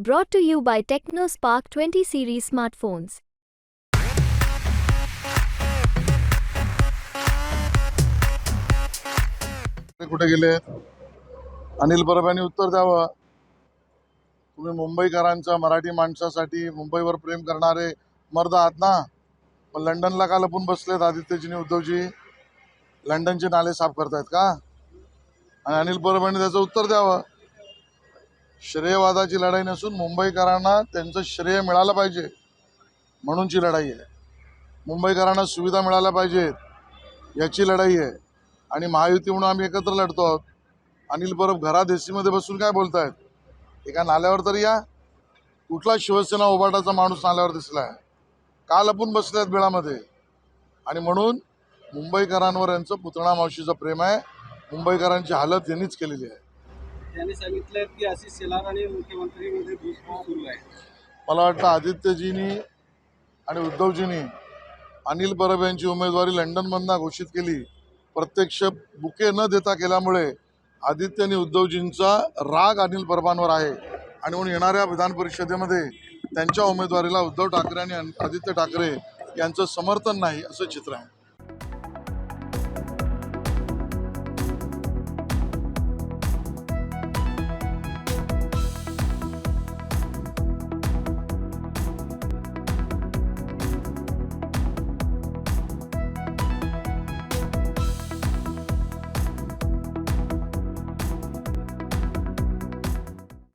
Brought to you by TechnoSpark 20 series smartphones. ते कुठे गेले? अनिल परब यांनी उत्तर द्यावं. तुम्ही मुंबईकरांच्या मराठी माणसासाठी मुंबईवर प्रेम करणारे मर्द आहात ना? पण लंडनला का लपून बसलेत आदित्यजीनी उद्धवजी. लंडनचे नाले साफ करतायत का? आणि अनिल परब यांनी त्याचं उत्तर द्यावं. श्रेयवादाची लढाई नसून मुंबईकरांना त्यांचं श्रेय मिळालं पाहिजे म्हणूनची लढाई आहे. मुंबईकरांना सुविधा मिळाल्या पाहिजेत याची लढाई आहे. आणि महायुती म्हणून आम्ही एकत्र लढतो आहोत. अनिल परब घरात एसीमध्ये बसून काय बोलतायत? एका नाल्यावर तर या. कुठला शिवसेना ओबाटाचा माणूस नाल्यावर आहे का लपून बसल्यात बिळामध्ये? आणि म्हणून मुंबईकरांवर यांचं पुतळा मावशीचं प्रेम आहे. मुंबईकरांची हालत यांनीच केलेली आहे. त्यांनी सांगितलं की आशिष शेलार आणि मुख्यमंत्रीमध्ये सुरू आहे. मला वाटतं आदित्यजींनी आणि उद्धवजींनी अनिल परब यांची उमेदवारी लंडनमधनं घोषित केली. प्रत्यक्ष बुके न देता केल्यामुळे आदित्य आणि उद्धवजींचा राग अनिल परबांवर आहे. आणि म्हणून येणाऱ्या विधान परिषदेमध्ये त्यांच्या उमेदवारीला उद्धव ठाकरे आणि आदित्य ठाकरे यांचं समर्थन नाही असं चित्र आहे.